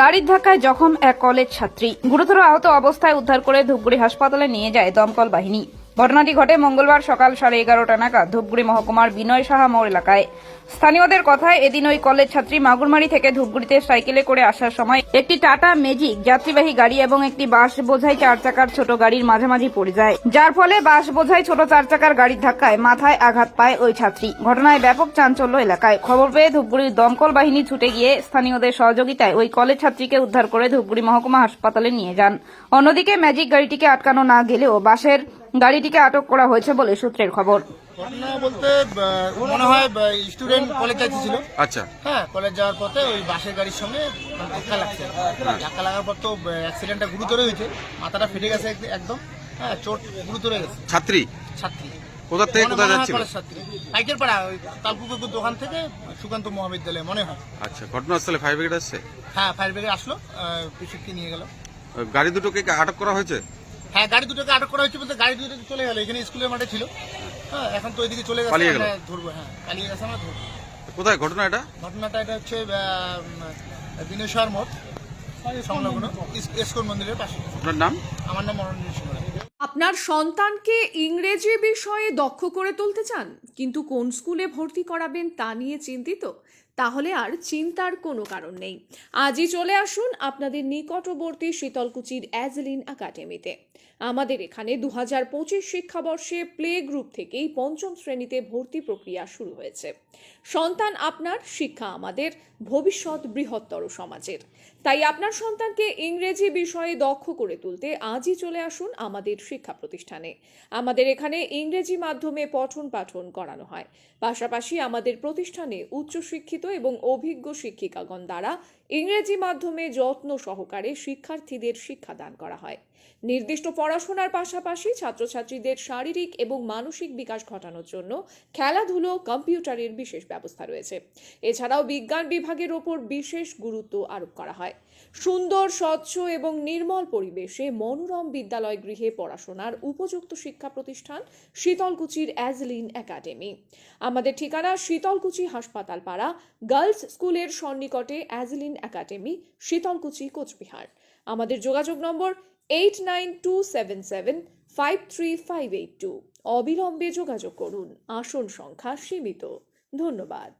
গাড়ির ধাক্কায় জখম এক কলেজ ছাত্রী। গুরুতর আহত অবস্থায় উদ্ধার করে ধূপগুড়ি হাসপাতালে নিয়ে যায় দমকল বাহিনী। ঘটনাটি ঘটে মঙ্গলবার সকাল সাড়ে এগারোটা নাগাদ ধূপগুড়ি মহকুমার বিনয় সাহা মোড় এলাকায়। স্থানীয়দের কথায় এদিন ওই কলেজ ছাত্রী মাগুরমারি থেকে ধূপগুড়িতে সাইকেলে করে আসার সময় একটি টাটা ম্যাজিক যাত্রীবাহী গাড়ি এবং একটি বাস বোঝাই চার চাকার ছোট গাড়ির মাঝামাঝি পড়ে যায়। যার ফলে বাস বোঝাই ছোট চার চাকার গাড়ির ধাক্কায় মাথায় আঘাত পায় ওই ছাত্রী। ঘটনায় ব্যাপক চাঞ্চল্য এলাকায়। খবর পেয়ে ধূপগুড়ির দমকল বাহিনী ছুটে গিয়ে স্থানীয়দের সহযোগিতায় ওই কলেজ ছাত্রীকে উদ্ধার করে ধূপগুড়ি মহকুমা হাসপাতালে নিয়ে যান। অন্যদিকে ম্যাজিক গাড়িটিকে আটকানো না গেলেও বাসের গাড়িটিকে আটক করা হয়েছে বলে সূত্রের খবর। ঘটনা বলতে মনে হয় স্টুডেন্ট কলেজ যাইতেছিল আচ্ছা। হ্যাঁ কলেজ যাওয়ার পথে ওই বাসের গাড়ির সঙ্গে ধাক্কা লাগছে। ধাক্কা লাগার পর তো অ্যাক্সিডেন্টটা গুরুতর হয়েছে। মাথাটা ফেটে গেছে একদম। হ্যাঁ চোট গুরুতর হয়ে গেছে। ছাত্রী? ছাত্রী। কোথা থেকে কোথায় যাচ্ছিল? পাইকের পাড়া ওই তালপুকুর দোকান থেকে সুকান্ত মহাবিদ্যালয় মনে হয়। আচ্ছা ঘটনাস্থলে ফায়ার ব্রিগেড আসছে? হ্যাঁ ফায়ার ব্রিগেড আসলো পেশেন্টকে নিয়ে গেল। গাড়ি দুটোকে আটক করা হয়েছে? হ্যাঁ গাড়ি দুটোকে আটক করা হয়েছে বলতে গাড়ি দুটো চলে গেল এখানে স্কুলের মাঠে ছিল। হ্যাঁ এখন তো ওইদিকে চলে গেছে পালিয়ে গেল? আমরা ধরবো হ্যাঁ পালিয়ে গেছে আমরা ধরবো। কোথায় ঘটনা এটা? ঘটনাটা এটা হচ্ছে দিনেশ্বর মঠ সংলগ্ন ইস- ইস্কন মন্দিরের পাশে। আপনার নাম? আমার নাম মনোরঞ্জন সিংহ রায়। আপনার সন্তানকে ইংরেজি বিষয়ে দক্ষ করে তুলতে চান, কিন্তু কোন স্কুলে ভর্তি করাবেন তা নিয়ে চিন্তিত, তাহলে আর চিন্তার কোনো কারণ নেই। আজই চলে আসুন আপনাদের নিকটবর্তী শীতলকুচির অ্যাজলিন একাডেমিতে। আমাদের এখানে দু হাজার পঁচিশ শিক্ষাবর্ষে প্লে গ্রুপ থেকেই পঞ্চম শ্রেণীতে ভর্তি প্রক্রিয়া শুরু হয়েছে। সন্তান আপনার, শিক্ষা আমাদের, ভবিষ্যৎ বৃহত্তর সমাজের। তাই আপনার সন্তানকে ইংরেজি বিষয়ে দক্ষ করে তুলতে আজই চলে আসুন আমাদের শিক্ষা প্রতিষ্ঠানে। আমাদের এখানে ইংরেজি মাধ্যমে পঠন পাঠন করানো হয়। পাশাপাশি আমাদের প্রতিষ্ঠানে উচ্চশিক্ষিত এবং অভিজ্ঞ শিক্ষিকাগণ দ্বারা ইংরেজি মাধ্যমে যত্ন সহকারে শিক্ষার্থীদের শিক্ষাদান করা হয়। নির্দিষ্ট পড়াশোনার পাশাপাশি ছাত্রছাত্রীদের শারীরিক এবং মানসিক বিকাশ ঘটানোর জন্য খেলাধুলো, কম্পিউটারের বিশেষ ব্যবস্থা রয়েছে। এছাড়াও বিজ্ঞান বিভাগের ওপর বিশেষ গুরুত্ব আরোপ করা হয় সুন্দর, স্বচ্ছ এবং নির্মল পরিবেশে মনোরম বিদ্যালয় গৃহে পড়াশোনার উপযুক্ত শিক্ষা প্রতিষ্ঠান শীতলকুচির অ্যাজলিন একাডেমি। আমাদের ঠিকানা শীতলকুচি হাসপাতাল পাড়া গার্লস স্কুলের সন্নিকটে অ্যাজলিন একাডেমি, শীতলকুচি, কোচবিহার। আমাদের যোগাযোগ number eight nine two seven seven, five three five eight two. অবিলম্বে যোগাযোগ করুন। আসন সংখ্যা সীমিত। ধন্যবাদ।